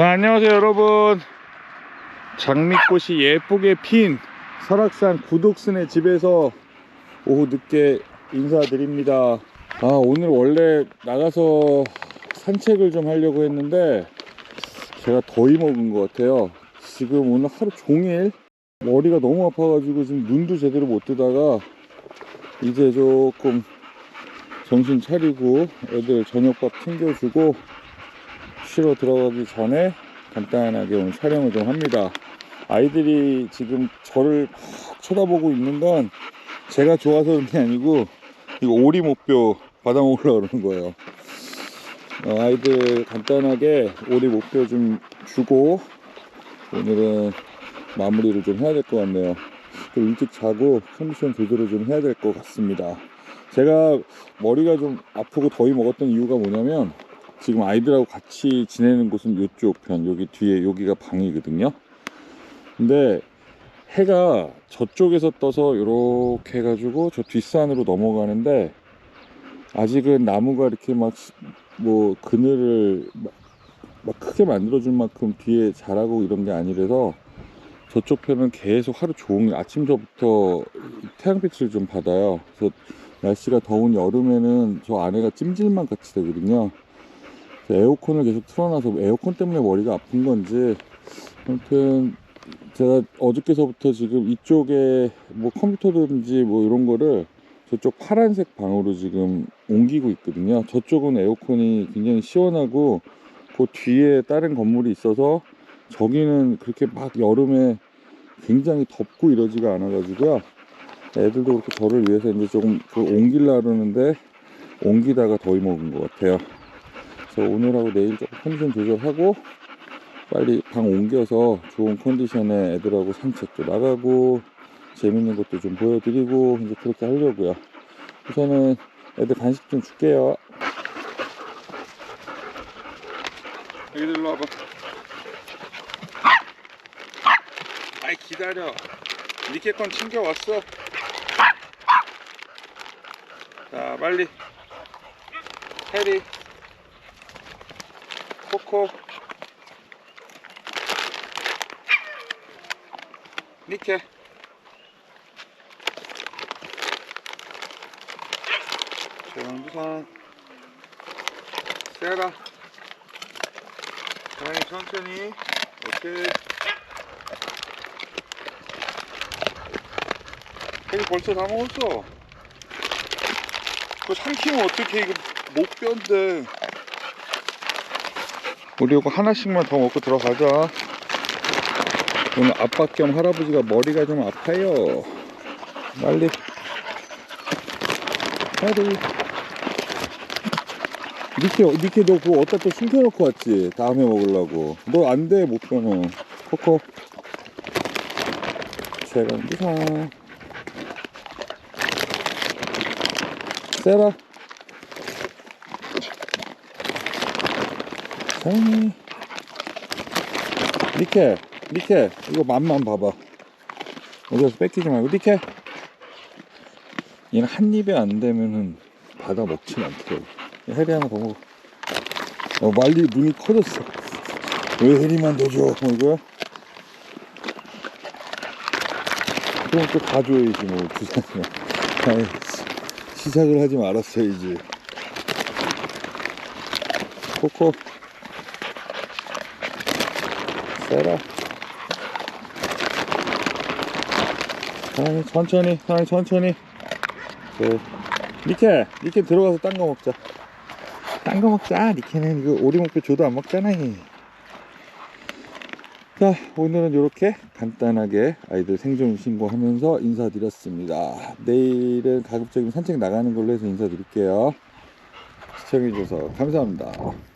자 안녕하세요 여러분. 장미꽃이 예쁘게 핀 설악산 구독순의 집에서 오후 늦게 인사드립니다. 아 오늘 원래 나가서 산책을 좀 하려고 했는데 제가 더위 먹은 것 같아요. 지금 오늘 하루 종일 머리가 너무 아파가지고 지금 눈도 제대로 못 뜨다가 이제 조금 정신 차리고 애들 저녁밥 챙겨주고 쉬러 들어가기 전에 간단하게 오늘 촬영을 좀 합니다. 아이들이 지금 저를 막 쳐다보고 있는 건 제가 좋아서 그런 게 아니고 이거 오리목표 받아 먹으려고 그러는 거예요. 어, 아이들 간단하게 오리목표 좀 주고 오늘은 마무리를 좀 해야 될 것 같네요. 또 일찍 자고 컨디션 조절을 좀 해야 될 것 같습니다. 제가 머리가 좀 아프고 더위 먹었던 이유가 뭐냐면 지금 아이들하고 같이 지내는 곳은 이쪽 편 여기 뒤에 여기가 방이거든요. 근데 해가 저쪽에서 떠서 이렇게 해가지고 저 뒷산으로 넘어가는데 아직은 나무가 이렇게 막 뭐 그늘을 막, 막 크게 만들어줄 만큼 뒤에 자라고 이런 게 아니라서 저쪽 편은 계속 하루 종일 아침서부터 태양빛을 좀 받아요. 그래서 날씨가 더운 여름에는 저 안에가 찜질만 같이 되거든요 에어컨을 계속 틀어놔서 에어컨 때문에 머리가 아픈 건지 아무튼 제가 어저께서부터 지금 이쪽에 뭐 컴퓨터든지 뭐 이런 거를 저쪽 파란색 방으로 지금 옮기고 있거든요. 저쪽은 에어컨이 굉장히 시원하고 그 뒤에 다른 건물이 있어서 저기는 그렇게 막 여름에 굉장히 덥고 이러지가 않아 가지고요. 애들도 그렇게 저를 위해서 이제 조금 그 옮기려 그러는데 옮기다가 더위 먹은 것 같아요 그래서 오늘하고 내일 조금 컨디션 조절하고 빨리 방 옮겨서 좋은 컨디션의 애들하고 산책도 나가고 재밌는 것도 좀 보여드리고 이제 그렇게 하려고요. 우선은 애들 간식 좀 줄게요. 애들 일로 와봐. 아이 기다려. 니케 건 챙겨왔어. 자 빨리. 해리. 코코 니케 조용두산. 세라. 사랑이 천천히. 오케이. 이거 벌써 다 먹었어? 그거 삼키면 어떡해 이거 못 변대 우리 이거 하나씩만 더 먹고 들어가자. 오늘 아빠 겸 할아버지가 머리가 좀 아파요. 빨리. 빨리. 니케, 니케 너 그거 어디다 또 숨겨놓고 왔지? 다음에 먹으려고. 너 안 돼, 못 변호. 코코. 제가 무사. 세라. 사랑해. 니케, 니케, 이거 맛만 봐봐. 어디서 뺏기지 말고, 니케. 얘는 한 입에 안 되면은 받아 먹진 않더라고. 해리 하나 더 먹어. 어, 말리 눈이 커졌어. 왜 해리만 더 줘? 뭐 이거야? 그럼 또 가줘야지, 뭐, 두산이야. 아이, 시- 시작을 하지 말았어야지. 코코. 세라. 아이, 천천히, 아이, 천천히. 그, 니케, 니케 들어가서 딴 거 먹자. 딴 거 먹자. 니케는 이거 오리목표 줘도 안 먹잖아. 자, 오늘은 이렇게 간단하게 아이들 생존 신고하면서 인사드렸습니다. 내일은 가급적이면 산책 나가는 걸로 해서 인사드릴게요. 시청해주셔서 감사합니다.